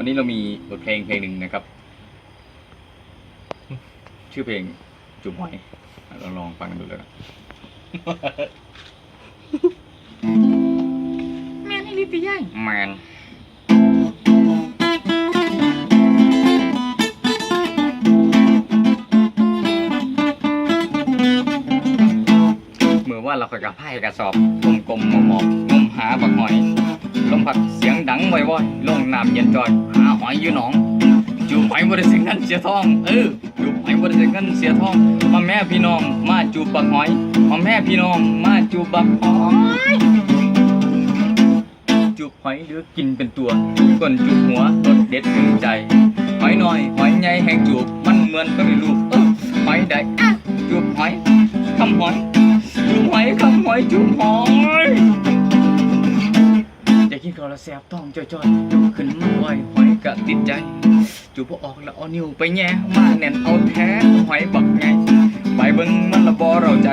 วันนี้เรามีบทเพลงเพลงหนึ่งนะครับ ชื่อเพลงจุบหอยเราลองฟังกันดูเลยนะแม่นี่ลิติย่ายแมนเมื่อว่าเรากับไพ่กระสอบกลมๆหมอบๆงมหาบักหอยลมพัด เสียงดังบ่อยลงน้ำเย็นจอยหาหอยอยู่หนองจูบหอยบ่ได้เสียเงินเสียทองเออจูบหอยบ่ได้เสียเงินเสียทองมาแม่พี่น้องมาจูบบักหอยมาแม่พี่น้องมาจูบบักหอยจูบหอยเหลือกินเป็นตัวก้นจูบหัวรสเด็ดถึงใจหอยน้อยหอยใหญ่แห้งจูบมันเหมือนก็มีลูกเออหอยได้จูบหอยคำหอยจูบหอยคำหอยจูบหอย อยาแล้วแซ่บต้องจ่อยๆลุกขึ้นมาไหวหอยกะติดใจ จูบ่ออกแล้วเอานิ้วไปแย่มาแน่นเอาแท้หอยบักไงใบเบิ่งมันละบ่เราใจ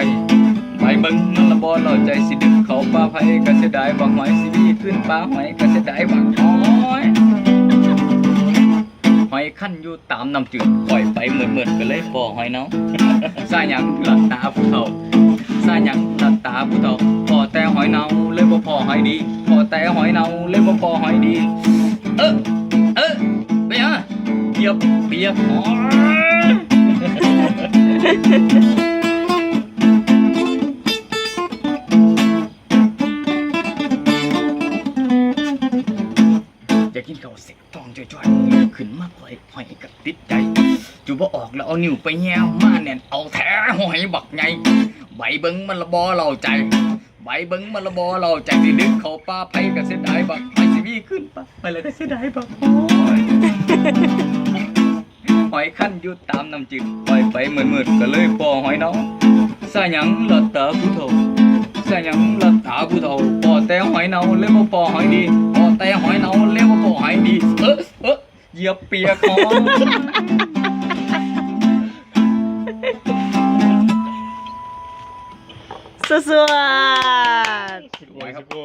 ใบเบิ่งมันละบ่เราใจสิดึกเขาปลาไผก็เสียดายบักหอยสิวีขึ้นปลาหอยก็เสียดายบักหอยหอยขั้นอยู่ตามน้ำจืดปล่อยไปเหมือนๆก็เลยปอหอยเนาะสาหยังหลับตาผู้เฒ่าซาหยังหลับตาผู้เฒ่า แต่หอยเนาเลยบ่พอหอยดี เออเออไปยังอะเหยียบเปียกหอยอยากกินเขาเสร็จต้องจ่อยๆขึ้นมาปล่อยหอยกับติดใจจูบ่ออกแล้วเอานิ้วไปแย่มาแน่นเอาแท้หอยบักไงใบเบิ้งมันละบอเราใจ ใบเบิ้งมันละบอเราใจสิดึกเขาป้าไผก็เสียดายบักไปสิวีขึ้นปะไปเลยก็เสียดายบักหอยหอยขั้นอยู่ตามน้ำจืดปล่อยไปเหมือนมืดก็เลยปอหอยน้องซาหยังละตาผู้เฒ่าซาหยังละตาผู้เฒ่าปอแต่หอยเนาเลยบ่ปอหอยดีปอแต่หอยเนาเลยบ่ปอหอยดีเออเออเหยียบเปียกหอย สวัสดีครับโอ้